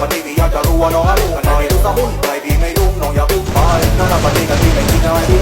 วันนี้พี่อยากจะรู้ว่าน้องอะไรกันไหนรู้สะหุ่นไปดีไม่รู้น้องอย่าพึ่งไปน่ารักวันนี้กันพี่ไม่คิดอะไร